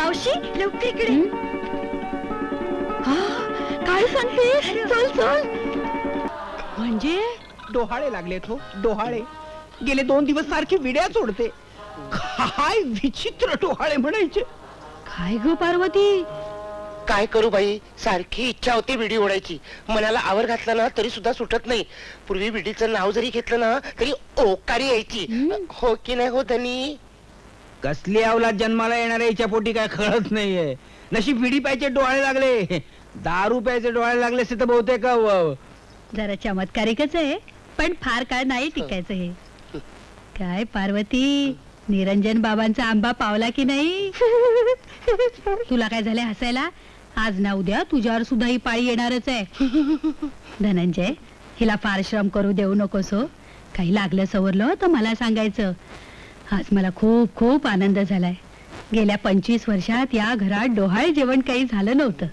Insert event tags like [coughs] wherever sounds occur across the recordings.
मावशी लवकर इकडे. हा, काय सांगतेस चल चल. म्हणजे? डोहाळे लागलेत हो डोहाळे. गेले दोन दिवस सारखी विड्या सोडते काय विचित्र डोहाळे म्हणायचे. काय ग पार्वती? काय करू बाई? सारखी इच्छा होती विडी ओढायची. मनाला आवर घातला ना तरी सुद्धा सुटत नाही. पूर्वी विडीचं नाव जरी घेतलं ना तरी ओकारी यायची. हो की नाही हो धनी? कसली अवलाद जन्माला येणाऱ्या हिच्या पोटी काय कळत नाहीये. नशीब पिढी प्यायचे डोळे लागले. दारू प्यायचे डोळे लागले असते तर बहुतेक अ, जरा चमत्कारिकच आहे? पण फार काळ नाही टिकायचं हे. काय पार्वती निरंजन बाबांचा आंबा पावला की नाही? तुला काय झालंय हसायला? आज ना उद्या तुझ्यावर सुद्धा ही पाळी येणारच आहे. धनंजय हिला फार श्रम करू देऊ नकोस हो. काही लागलं सवरलं तर मला सांगायचं. आज मला खूप खूप आनंद झालाय. गेल्या पंचवीस वर्षात या घरात डोहाळ जेवण काही झालं नव्हतं.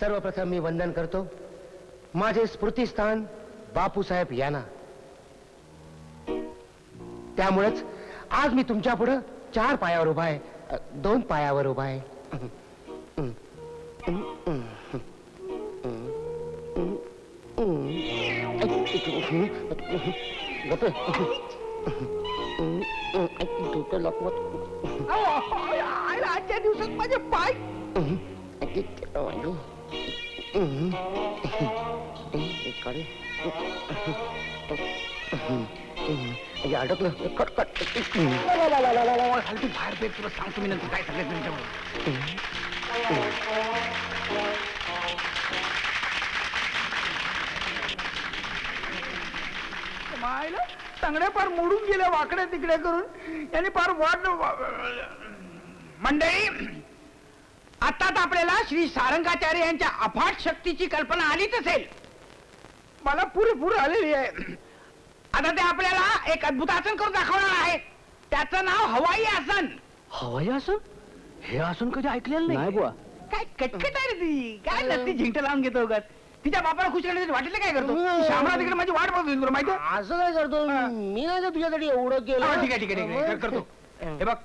सर्वप्रथम मी वंदन करतो. माझे स्मृतीस्थान बापूसाहेब यांना. त्यामुळेच आज मी तुमच्या पुढं चार पायावर उभा आहे. अ, दोन पायावर उभा आहे. आजच्या दिवसात माझे पाय अडकलं कट कट खालती बाहेर पेट तुला सांगतो मी नंतर काय सांगायचं त्यांच्यावर मायला चांगल्या फार मोडून गेल्या वाकड्या तिकडे करून. यांनी फार वाट मंडळी आता आपल्याला श्री सारंगाचार्य यांच्या अफाट शक्तीची कल्पना आलीच असेल. मला पुरेपूर आलेली आहे. आता ते आपल्याला एक अद्भुत आसन करून दाखवणार आहेत त्याचं नाव हवाई आसन. हवाई आसन? हे आसन कधी ऐकलेलं नाही. बुवा. काय कटकट आहे रे ती. काय नसती झिंट लावून घेतो उगाच. तिच्या बापाला खुश करण्यासाठी वाटेल काय करतो? श्यामला तिकडे माझी वाट बघतो तुला माहिती आहे? असं काय करतो? मी नाही का तुझ्यासाठी एवढं केलं. ठीक आहे ठीक आहे ठीक आहे. कर- करतो. हे. बघ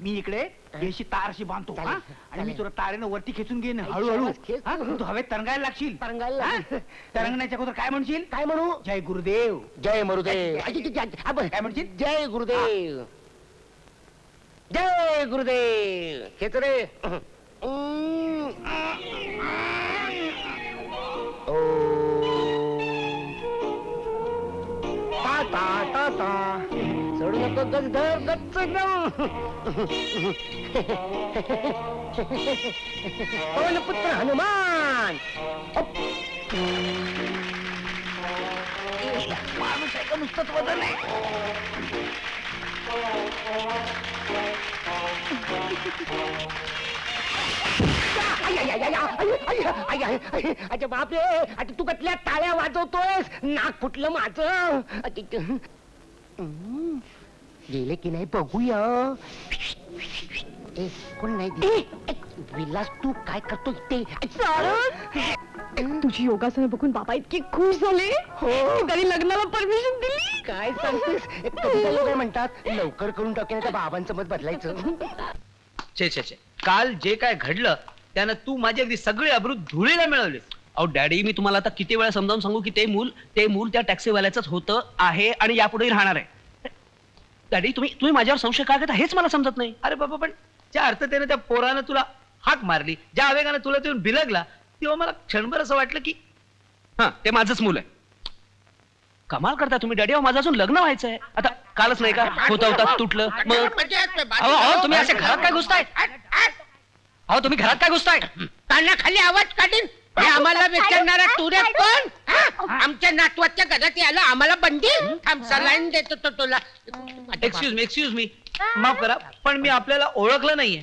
मी इकडे देशी तार अशी बांधतो हा? चालेल, आणि मी चालेल. तुला तारेनं वरती खेचून घेईन आई, हळूहळू. शाबास, खेच. हा? तू हवेत तरंगायला लागशील. तरंगायला हा? तरंगण्याच्या अगोदर काय म्हणशील? काय म्हणू? जय गुरुदेव. जय मरुदेव. अजी, आपण- काय म्हणशील? जय गुरुदेव. जय गुरुदेव. खेच रे. हम्म. ओम. टा सोडू नको गज धर गच्च एकदम पवन पुत्र हनुमान माणूस आहे का नुसतंच वजन आहे अच्छा बापरे आता तू कसल्या टाळ्या वाजवतोयस? नाक फुटलं माझं. गेले की नाही बघूया. ए, कोण नाही विलास तू काय करतो इथे तुझी योगासनं बघून बाबा इतकी खुश झाले. हो. तरी लग्नाला परमिशन दिली? काय सांगतेस? कविता लोक म्हणतात? लवकर करून टाकेल त्या बाबांचं मत बदलायचं. [laughs] छे छे छे. काल जे काय घडलं त्यानं तू माझी अगदी सगळी अब्रूत धुळीला मिळवली अहो डॅडी मी तुम्हाला आता किती वेळा समजावून सांगू की ते मूल ते मूल त्या टॅक्सीवाल्याच होतं आहे आणि यापुढेही राहणार आहे. डॅडी तुम्ही तुम्ही माझ्यावर संशय का घेता? हेच मला समजत नाही. अरे बाबा पण ज्या अर्थतेने त्या पोरानं तुला हाक मारली ज्या आवेगानं तुला ते बिलगला तेव्हा मला क्षणभर असं वाटलं की हा ते माझंच मूल आहे. कमाल करता तुम्ही डॅडी. अहो माझं अजून लग्न व्हायचंय. आता कालच नाही का? होता होता तुटलं. मग? अहो अहो तुम्ही असे घरात काय घुसताय? अहो तुम्ही घरात काय घुसताय? खाली आवाज काढीन. हे आम्हाला विचारणारा तू रे कोण? हा? आमच्या नातवाच्या घरात यायला आम्हाला बंदी? थांब सलाईन देतो तो तुला. एक्सक्यूज मी एक्सक्यूज मी माफ करा पण मी आपल्याला ओळखलं नाहीये.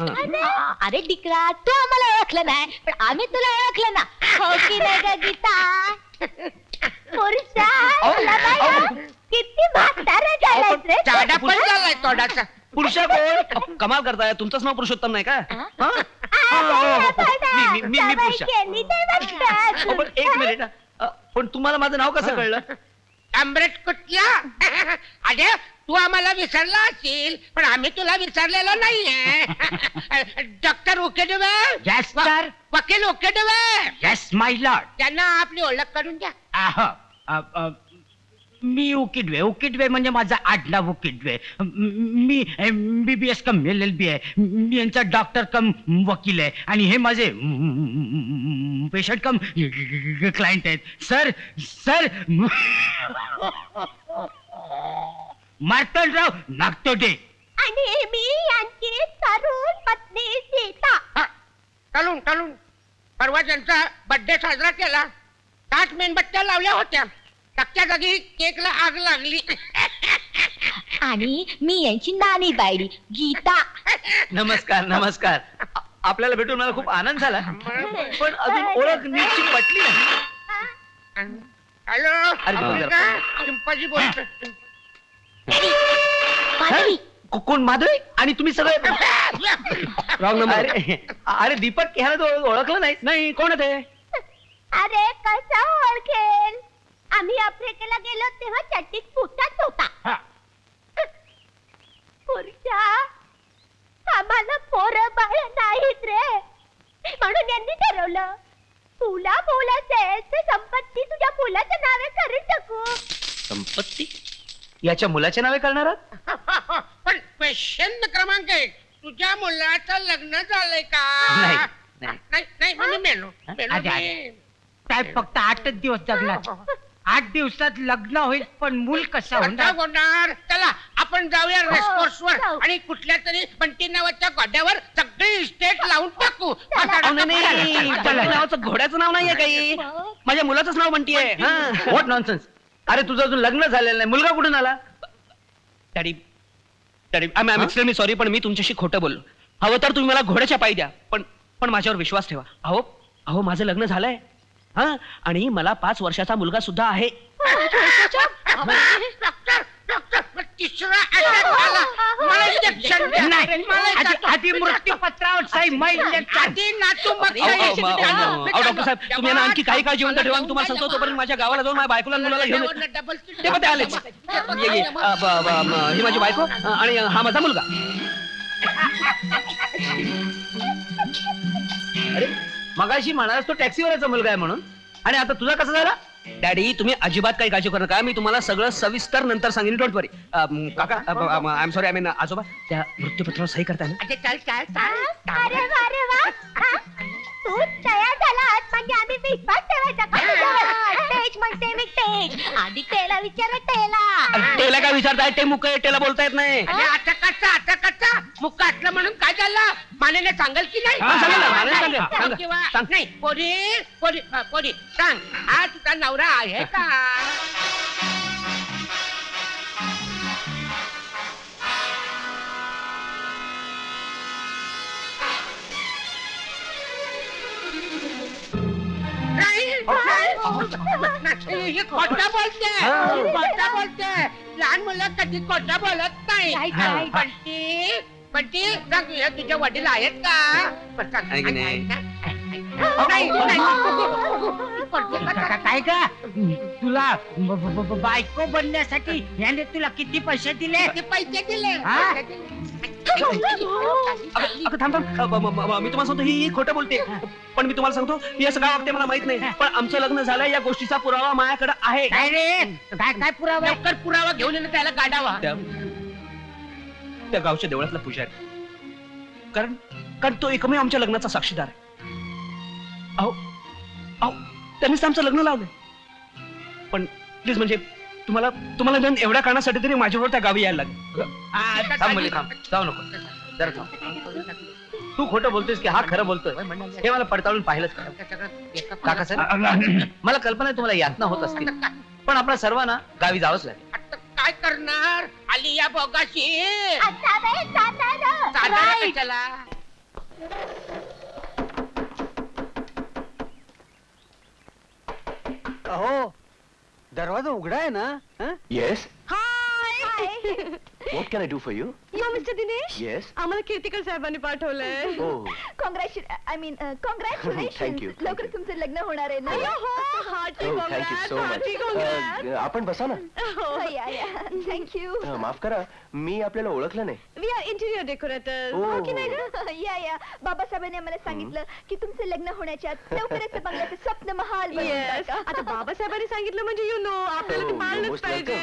अरे डिकरा तू आम्हाला ओळखलं नाही पण आम्ही तुला ओळखलं ना. हो की नाही ग गीता पुरुषा अहो, तुला बाई, अहो. किती म्हातारा झालायस रे चाडा पण झालाय तोडाचा. पुरुषा कोण? कमाल करताय. तुमचंच नाव पुरुषोत्तम नाही का? हा? हा? हा, हो, हो, हो. मी- मी- मी- मी पुरुषा अहो, पण एक मिनिट अ, पण तुम्हाला माझं नाव कसं कळलं? आंबरेट कुठला? अरे तू आम्हाला विसरला असेल पण आम्ही तुला विसरलेलो नाहीये. Doctor Ukidwe Yes, sir. वकील ओकेडवे येस माय लॉर्ड त्यांना आपली ओळख करून द्या. आह मी उकिडवे उकिडवे म्हणजे माझा आडनाव उकिडवे म- मी B B S come L L B आहे. मी यांचा डॉक्टर कम वकील आहे. आणि हे माझे पेशंट कम क्लायंट आहेत. Sir sir Martanrao Nagtode. आणि मी यांची तरुण पत्नी सीता. चालून चालून परवा त्यांचा बर्थडे साजरा केला साठ मेणबत्त्या लावल्या होत्या. टक्क्या जागी केकला आग लागली. आणि मी यांची नानी बायडी गीता. नमस्कार नमस्कार. आ- आपल्याला भेटून मला खूप आनंद झाला. पण अजून ओळख नीटची पटली नाही. हॅलो अरे? चिंपाजी बोलतो माधवी को- कोण माधवी आणि तुम्ही सगळे? रॉंग नंबर अरे अरे दीपक ह्याला तो ओळखलं नाही नाही कोण आहे ते? अरे कसा ओळखेल? आम्ही आफ्रिकेला गेलो तेव्हा चड्डीत फुटाच होता आम्हाला पोरं बाळ नाहीत रे म्हणून यांनी ठरवलं तुला ते संपत्ती तुझ्या मुलाच्या नावे करून टाकू संपत्ती याच्या मुलाच्या नावे करणार आहात? [laughs] पण क्वेश्चन क्रमांक एक तुझ्या मुलाचं लग्न झालंय का नाही, नाही. नाही नाही मग मी मेलो मेलो अरे, मी. अरे. साहेब फक्त आठच दिवस जगणार [laughs] आठ दिवसात लग्न होईल पण मूल कसं होणार? होणार चला आपण जाऊया रेसकोर्स वर जाऊ. आणि कुठल्या तरी बंटी नावाच्या गोड्यावर सगळी इस्टेट लावून टाकू. अहो, नाही, नाही बंटी नावाचं घोड्याचं नाव नाहीये काही. माझ्या मुलाचंच नाव बंटी आहे. व्हॉट नॉनसेन्स अरे तुझं अजून लग्न झालेलं नाही. मुलगा कुठून आला? Daddy daddy I am extremely sorry पण मी तुमच्याशी खोटं बोललो. हवं तर तुम्ही मला घोड्याच्या पायी द्या. पण पण माझ्यावर विश्वास ठेवा. अहो अहो माझं लग्न झालंय. हा आणि मला पाच वर्षाचा मुलगा सुद्धा आहे आधी मृत्यूपत्रावर सही डॉक्टर साहेब तुम्ही यांना आणखी काही काळजी जिवंत ठेवा मी तुम्हाला सांगतो तोपर्यंत माझ्या गावाला जाऊन माझ्या बायकोला आणि मुलाला घेऊन ते पण ते आलेच ये, ये. अ, ब- ब- म- ही माझी बायको अ, आणि हा माझा मुलगा अरे मगाशी म्हणालास तो टॅक्सीवरचा मुलगा आहे म्हणून. आणि आता तुझा कसा झाला? डॅडी तुम्ही अजिबात काही काळजी करू नका. मी तुम्हाला सगळं सविस्तर नंतर सांगेन. डोंट वरी काका I am sorry I mean आजोबा त्या मृत्यूपत्रावर सही करताय ना? अरे चल चल चल. अरे वा रे वा? तू तयार झालास म्हणजे आम्ही विश्वास ठेवायचा का तुझ्यावर? तेज म्हणते मी तेज आधी तेला विचार तेला. अरे, टेला काय विचारताय? ते मुक टेला बोलता येत नाही. अरे आता आता मुक्का असलं म्हणून काय झालं? मानेने सांगाल की नाही हा, सांगेल ना, मानेने सांगेल. सांग सांगा. किंवा सांग. नाही पोरी पोरी हा, पोरी सांग हा तुझा नवरा आहे का नाही, नाही. ही खोटं बोलते खोटं बोलते लहान मुलं कधी खोटं बोलत नाही नाही, सांग हे तुझे वडील आहेत का? बरं, सांग. आहे की नाही? नाही, नाही. बघू, का- काय का तुला ब- ब- ब- बायको बनण्यासाठी याने तुला किती पैसे दिले? किती पैसे दिले? हा? अगं अगं, थांब थांब. अ, ब- ब- ब- मी तुम्हाला सांगतो ही ही खोटं बोलते. पण मी तुम्हाला सांगतो ही असं काय वागते मला माहीत नाही. पण आमचं लग्न झालं या गोष्टीचा पुरावा माझ्याकडे आहे. काय रे? काय काय पुरावा? लवकर पुरावा घेऊन येणं त्याला गाडावा. त्या त्या गावच्या देवळातला पुजारी. कारण कारण तो एकमेव आमच्या लग्नाचा साक्षीदार आहे. अहो अहो त्यांनीच तर आमचं लग्न लावलं पण प्लीज म्हणजे तुम्हाला तुम्हाला निदान एवढ्या कारणासाठी तरी माझ्याबरोबर त्या गावी यायला लागेल. आ, थांब मुली, थांब. जाऊ नको. जरा थांब. तू खोटं बोलतोयस की हा खरं बोलतोय? हे मला पडताळून पाहिलंच का काका सर मला कल्पना आहे तुम्हाला यातना होत असतील. पण आपल्या सर्वांना गावी जावंच लागेल. काय करणार? आली या बोगाशी. आता रे सातारा. साधारण Right. कशाला? अहो दरवाजा उघडा आहे ना yes hi [laughs] What can I do for you? Yo mister Dinesh Yes. आम्हाला कीर्तिकर साहेबांनी पाठवलंय Oh. Congratulate I mean congratulation Thank you, thank लवकर you. तुमचं लग्न होणार आहे ना hearty Oh, thank you so much. Uh, आपण बसा ना थँक्यू [laughs] Uh, माफ करा मी आपल्याला ओळखलं नाही we are interior decorator Oh. की नाही ग? [laughs] या या बाबासाहेबांनी आम्हाला सांगितलं की तुमचं लग्न होण्याच्या आत लवकरच बंगल्याचं स्वप्न महाल बनवून टाका. [laughs] आता बाबासाहेबांनी सांगितलं म्हणजे यु नो आपल्याला ते Oh, पाळलंच most पाहिजे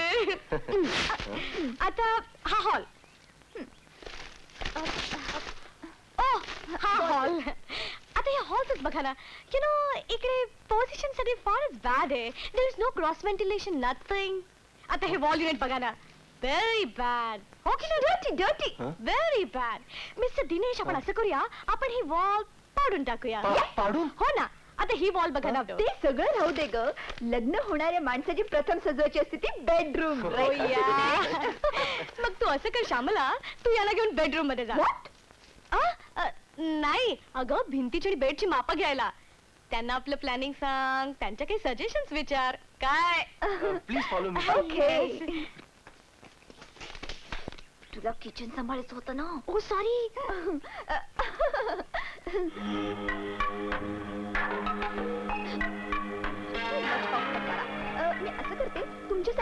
आता हा हॉल. ओ हा हॉल. आता या हॉलच बघा ना. यु नो इकडे पोझिशनसाठी फारच बॅड आहे. There is no cross ventilation nothing आता हे वॉल युनिट बघा ना. व्हेरी बॅड हो की नाही? Dirty. Huh? Very bad mister Dinesh आपण असं करूया. आपण ही वॉल पाडून टाकूया. पा- पाडून? हो ना. आता ही वॉल बघा ना. ते सगळं राहू दे ग. लग्न होणाऱ्या माणसाची प्रथम सजवायची असते ती बेडरूम Oh, yeah. असं कर श्यामला. तू याला घेऊन बेडरूममध्ये जा. आ? अ, नाही अगं भिंतीची आणि बेडची मापं घ्यायला. त्यांना आपलं प्लॅनिंग सांग त्यांच्या काही सजेशन्स विचार. काय? प्लीज फॉलो मी ओके तुला किचन सांभाळायचं होतं ना? ओ सॉरी [laughs] [laughs]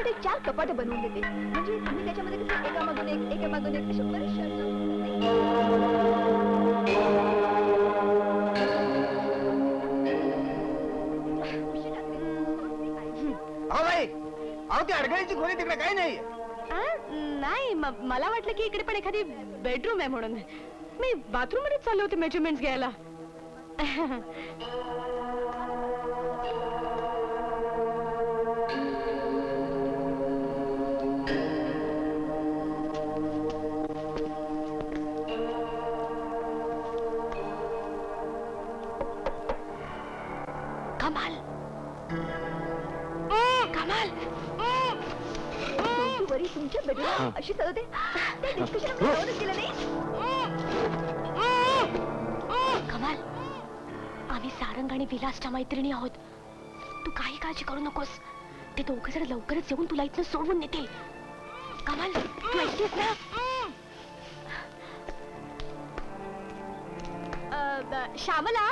तुमच्यासाठी चार कपाट बनवून देते. म्हणजे तुम्ही त्याच्यामध्ये कसं एक एकामागून एक असे बरेचसे असं- अहो बाई अहो ती अडगळीची खोली तिकडे काही नाही नाही म- मला वाटलं की इकडे पण एखादी बेडरूम आहे म्हणून. मी बाथरूममध्ये चालले होते मेजरमेंट घ्यायला. [laughs] अशी चालवते ते डिस्कशन केलं नाही. कमाल. आम्ही सारंग आणि विलासच्या मैत्रिणी आहोत. तू काही काळजी करू नकोस. ते दोघं जण लवकरच येऊन तुला इथनं सोडवून नेतील. कमाल तू ऐकतेस ना? श्यामला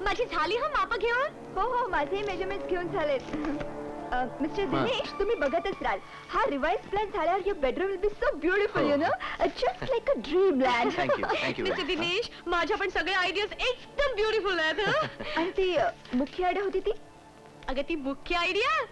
माझी झाली हा माप घेऊन? हो हो माझे मेजरमेंट घेऊन झालेत. मिस्टर दिनेश तुम्ही बघतच राहाल. हा रिवाइज प्लॅन झाल्यावर your bedroom will be so beautiful you know just like a dream land thank you thank you mister Dinesh माझ्या पण सगळे आयडियाज एकदम ब्युटिफुल आहेत हं. [laughs] आणि ती अ, मुख्य आयडिया होती ती? अगं ती मुख्य आयडिया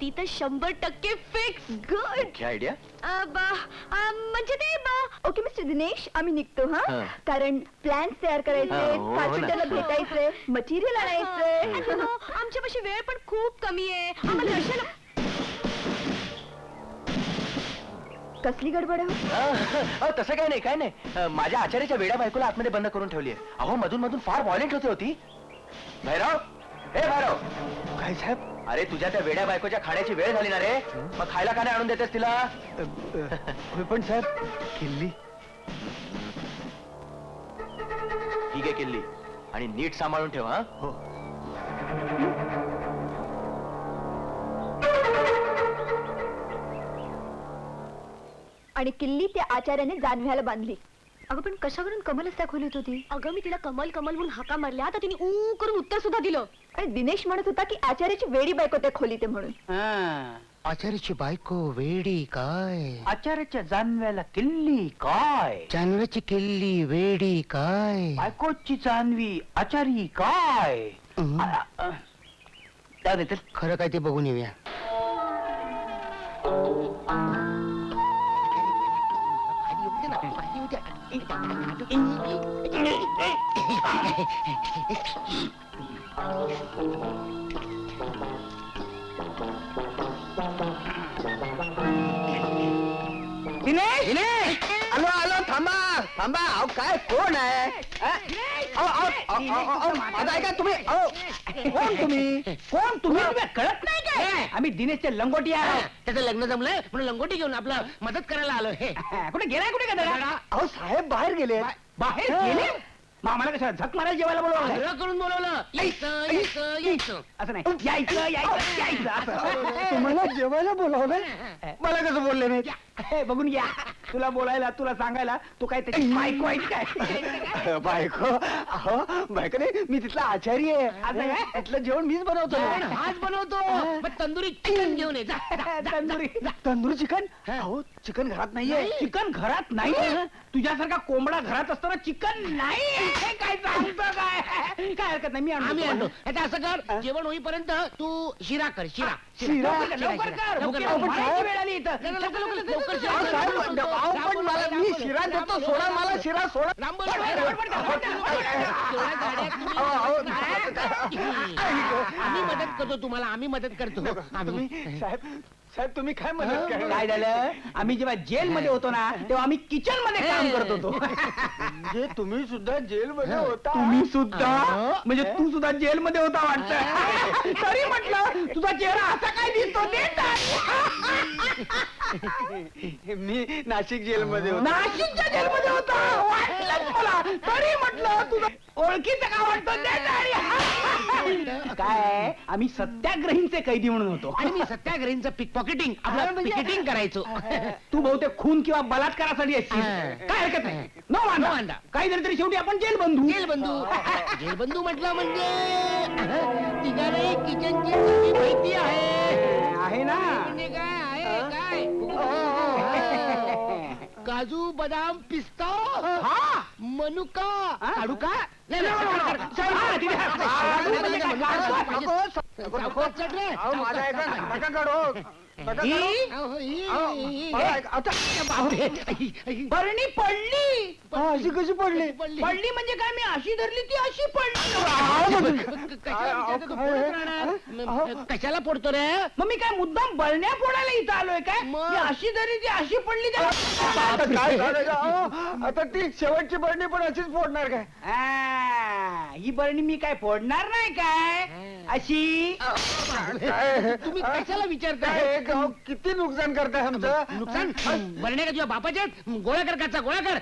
ती तर शंभर टक्के फिक्स गुड काय आयडिया म्हणजे ते ब- ओके मिस्टर दिनेश आम्ही निघतो हा? हा. कारण प्लॅन्स तयार करायचे हा, हो, हो ना. कार्पेंटरला भेटायचंय मटेरियल आणायचंय. know, [laughs] आमच्यापाशी वेळ पण खूप कमी आहे. आम्हाला दर्शन कसली गडबड आहे? हो? अहो तसं काय नाही काय नाही. अ, माझ्या आचार्याच्या वेड्या बायकोला आतमध्ये बंद करून ठेवली आहे. अहो मधून मधून फार व्हायलेंट होते होती भैरव हे भैरव. काय साहेब? अरे तुझ्या त्या वेड्या बायकोच्या खाण्याची वेळ झाली ना रे. मग खायला का नाही आणून देतेस तिला? पण साहेब किल्ली. ठीक आहे किल्ली आणि नीट सांभाळून ठेव हा. हो. आणि किल्ली त्या आचार्याने जाणव्याला बांधली. अगं पण कशावरून कमलच त्या खोलीत होती अगं मी तिला कमल कमल म्हणून हाका मारल्या तर तिने ऊ करून उत्तर सुद्धा दिलं. आणि दिनेश म्हणत होता की आचार्याची वेडी बायको त्या खोलीत आहे म्हणून. आचार्याची बायको वेडी काय? आचार्याच्या जानव्याला किल्ली काय? जानव्याची किल्ली वेडी काय? बायकोची जानवी आचारी काय. आ- आ- जाऊ दे तर. खरं काय ते बघून येऊया. दिनेश आलो आलो थांबा थांबा अहो काय कोण आहे? अ? अहो, अहो, अहो, अहो, अहो, माझं ऐका तुम्ही अहो, कोण तुम्ही? कोण तुम्ही? तुम्ही कळत नाही काय? आम्ही दिनेशचे लंगोटी आहोत त्याचं लग्न जमलंय म्हणून लंगोटी घेऊन आपला मदत करायला आलो हे. कुठे गेलाय कुठे गेला अहो साहेब बाहेर गेले बाहेर गेले? मग आम्हाला कशा झक मारायला जेवायला बोलवलं? करून बोलवलं. यायचं यायचं यायचं. असं नाही. यायचं यायचं यायचं असं. तुम्हाला जेवायला बोलावलं मला कसं बोलले नाही हे, बघून घ्या. तुला बोलायला तुला सांगायला तू काय त्याची बायको आहे काय? बायको? अहो बायको नाही मी तिथला आचारी आहे. असं काय? तिथलं जेवण मीच बनवतो. आज बनवतो. पण तंदुरी चिकन घेऊन ये. जा, जा, जा. तंदुरी. तंदुरी चिकन? अहो चिकन घरात नाहीये. चिकन घरात नाही? तुझ्यासारखा कोंबडा घरात असताना चिकन नाही? हे काय सांगतो काय काय हरकत नाही मी आम्ही आणतो आता असं कर जेवण होईपर्यंत तू शिरा कर शिरा शिरा लवकर, लवकर कर लवकर, भुके लवकर. मारायची वेळ आली इथं. लवकर, लवकर, लवकर, लवकर शिरा अहो, कर. साहेब, राम बोलतो, अहो, राम पण मला मी शिरा देतो सोडा. मला शिरा सोडा गाड्या तुम्ही- अहो, अहो, आम्ही मदत करतो तुम्हाला आम्ही मदत करतो आम्ही तुम्ही साहेब साहेब तुम्ही काय मदत काय झालं? आम्ही जेव्हा जेल मध्ये होतो ना तेव्हा आम्ही किचनमध्ये काम करत होतो. म्हणजे तुम्ही सुद्धा जेल मध्ये होता? तुम्ही सुद्धा? म्हणजे तू सुद्धा जेल मध्ये होता वाटतं? तरी म्हटलं तुझा चेहरा असा काय दिसतो? ते मी नाशिक जेल मध्ये नाशिकच्या जेल मध्ये होता मला. तरी म्हटलं तुझं ओळखीचं का वाटतं? ते तरी. काय आम्ही सत्याग्रहींचे कैदी म्हणून होतो. आणि मी सत्याग्रहींचं पिक पॉकेटिंग आपलं पिकेटिंग करायचो. तू बहुतेक खून किंवा बलात्कारासाठी असशील. हा. काय हरकत नाही. नो वांदा वांदा. काही जरी तरी शेवटी आपण जेल बंधू जेल बंधू जेल बंधू म्हटलं म्हणजे तिघांनाही किचनची माहिती आहे. आहे ना. म्हणजे काय आहे काय? काजू बदाम पिस्ता हा. मनुका हा? का माझा ऐका नका काढू बरणी पडली. अशी कशी पडली? पडली? म्हणजे काय मी अशी धरली ती अशी पडली. कशाला पडतो रे? मग मी काय मुद्दाम बरण्या फोडायला इथं आलोय काय? मग? अशी धरली ती अशी पडली आता काय आता ती शेवटची बरणी पण अशीच फोडणार काय? ही बरणी मी काय फोडणार नाही काय? अशी? तुम्ही कशाला विचारताय किती नुकसान करताय आमचं? नुकसान? बरणे का तुझ्या बापाचे? गोळा कर काचा गोळा कर.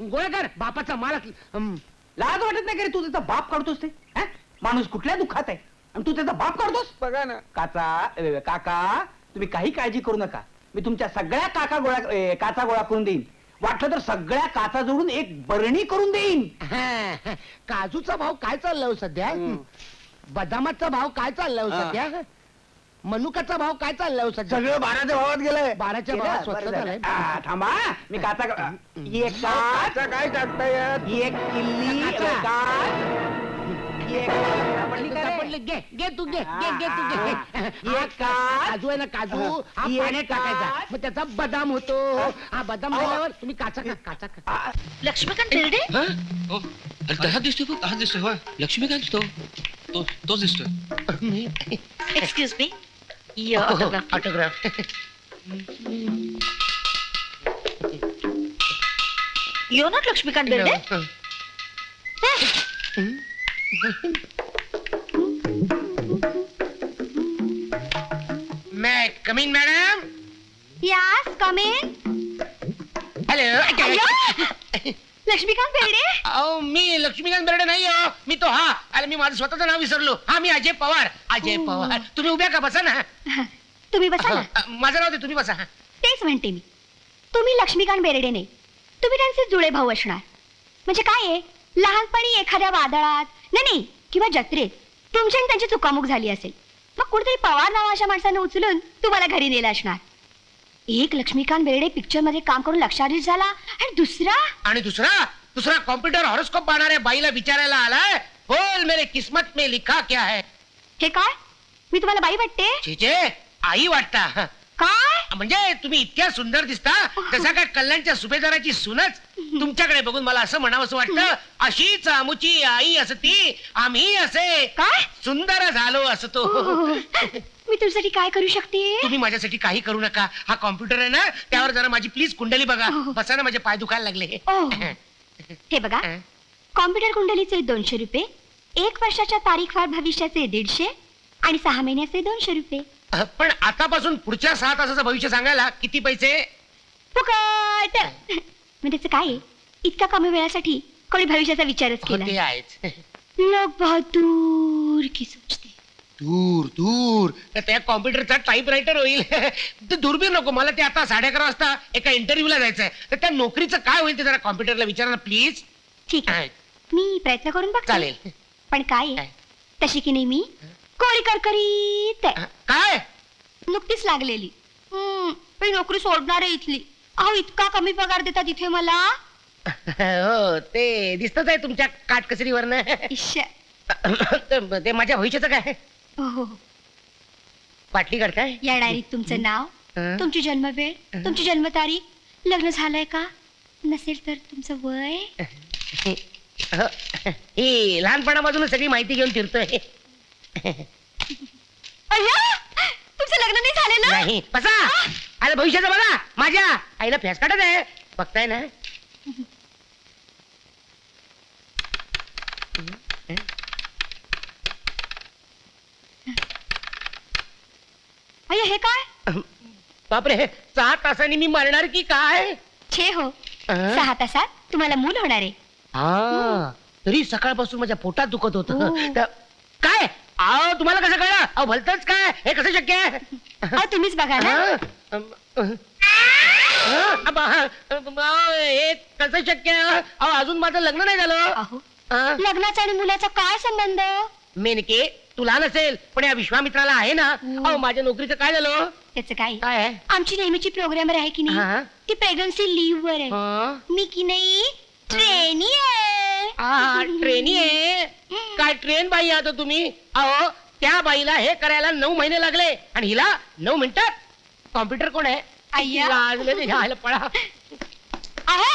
गोळा कर. बापाचा माल असला- हं. लाज वाटत नाही का रे तू त्याचा बाप काढतोस ते? हं? माणूस कुठल्या दुःखात आहे? आणि तू त्याचा बाप काढतोस? बघा ना. काचा अ, काका तुम्ही काही काळजी करू नका. मी तुमच्या सगळ्या काका गोळा अ, काचा गोळा करून देईन. वाटलं तर सगळ्या काचा जोडून एक बरणी करून देईन. हं, काजूचा भाव काय चाललाय हो सध्या? बदामाचा भाव काय चाललाय हो सध्या मनुकाचा भाव काय चाललाय हो सध्या सगळं बाराच्या भावात गेलंय. बाराच्या भावात स्वस्त झालंय. थांबा मी काचा एक काचा. काय टाकताय एक किल्ली काचा. काच, एक सापडली का रे? सापडली. घे घे तू घे घे घे तू घे. हा. का- काजू आहे ना काजू. हा. पाण्यात टाकायचा. काच. मग त्याचा बदाम होतो. हा. बदाम झाल्यावर तुम्ही काचा खा काचा खा. आ, लक्ष्मीकांत बेर्डे अरे हा दिसतोय बघ हा दिसतोय होय. लक्ष्मीकांत तो तो तोच दिसतोय. Excuse me your autograph you're not Laxmikant Berde मैं कमिंग मॅडम यास कमेन हॅलो लक्ष्मीकांत बेर्डे? अहो मी लक्ष्मीकांत बेर्डे नाही हो मी तो हा. अरे मी माझं स्वतःचं नाव विसरलो. हा मी अजय पवार. अजय पवार. तुम्ही उभ्या का? बसा ना. तुम्ही बसा ना. अ, माझं नाव दे तुम्ही बसा. तेच म्हणते मी. तुम्ही लक्ष्मीकांत बेर्डे नाही. तुम्ही त्यांचे जुळे भाऊ असणार. म्हणजे काय आहे? लहानपणी एखाद्या वादळात नाही नाही किंवा जत्रेत तुमच्या आणि त्यांची चुकामुक झाली असेल. मग कुठेतरी पवार नाव अशा माणसानं उचलून तुम्हाला घरी नेलं असणार. एक लक्ष्मीकांत बेर्डे पिक्चरमध्ये काम करून लक्षाधीश झाला. आणि दुसरा? आणि दुसरा? दुसरा कॉम्प्युटर हॉरोस्कोप पाहणाऱ्या बाईला विचारायला आलाय. बोल मेरे किस्मत में लिखा क्या है? हे काय? मी तुम्हाला बाई वाटते? छे आई वाटता. काय? म्हणजे तुम्ही इतक्या सुंदर दिसता जसा काय कल्याणच्या सुभेदाराची सुनच. तुमच्याकडे बघून मला असं म्हणावं असं वाटतं अशीच आमुची आई असती आम्ही असे काय? सुंदर झालो असतो. मी तुझ्यासाठी काय करू शकते? तुम्ही माझ्यासाठी काही करू नका. हा कॉम्प्युटर आहे ना त्यावर जरा माझी प्लीज कुंडली बघा. बसा ना माझे पाय दुखायला लागले. ओ. हे बघा कॉम्प्युटर कुंडलीचे दोनशे रुपये एक वर्षाच्या तारीखवार भविष्याचे दीडशे आणि सहा महिन्याचे दोनशे रुपये. पण आतापासून पुढच्या सहा तासाचं भविष्य सांगायला किती पैसे? फुकट! मग त्याचं काय आहे? इतक्या कमी वेळासाठी कोणी भविष्याचा विचारच हो, ते केला आहेच. लोक बहुत दूर की सोचते दूर दूर. तर त्या कॉम्प्युटरचा टाईप रायटर होईल. [laughs] ते दूरबीर नको मला ते आता साडे अकरा वाजता एका इंटरव्ह्यूला जायचंय. तर त्या नोकरीचं काय होईल ते जरा कॉम्प्युटरला विचारा ना प्लीज ठीक आहे. मी प्रयत्न करून बघते. चालेल. पण काय? आहे? तशी की नाही मी कोरी करकरीत आहे. काय? नुकतीच लागलेली. हम्म, पण नोकरी सोडणार आहे इथली. अहो इतका कमी पगार देतात इथे मला. [laughs] हो ते दिसतच आहे तुमच्या काटकसरीवरनं. इश्श. [coughs] ते माझ्या भविष्याचं काय? हो. बाटली काढताय या डायरीत तुमचं नाव हं? तुमची जन्मवेळ तुमची जन्मतारीख लग्न झालंय का? नसेल तर तुमचं वय? हो. ही लहानपणापासूनच सगळी माहिती घेऊन फिरतोय. अय्या! तुमचं लग्न नाही झालेलं? नाही. बसा! अरे भविष्याचं बघा. माझ्या आईला फॅस काढत आहे. बघताय ना? अय्या हे काय? बापरे सहा तासांनी मी मरणार की काय? छे हो. अं? सहा तासात तुम्हाला मूल होणार आहे. हा तरी सकाळपासून माझ्या पोटात दुखत होत. हो. काय? अहो तुम्हाला कसं कळलं? अहो भलतच काय? हे कसं शक्य आहे? अहो तुम्हीच बघा ना. हा? हा, अबा, हा, अहो, हे कसं शक्य आहे? अहो अजून माझं लग्न नाही झालं. अहो हा? लग्नाचा आणि मुलाचा काय संबंध? मेनके तुला नसेल पण या विश्वामित्राला आहे ना. अहो माझ्या नोकरीचं काय झालं? त्याचं काय? काय आहे? आमची नेहमीची प्रोग्रामर आहे की हा. नाही ती प्रेग्नन्सी लिव्ह वर आहे. हा? मी की नाही? ट्रेनी आहे ट्रेनी आहे काय ट्रेन बाई आता तुम्ही? अहो त्या बाईला हे करायला नऊ महिने लागले. आणि हिला नऊ मिनिटात कॉम्प्युटर कोण आहे? अय्या. लाजले ते घ्यायला पळा. अहो.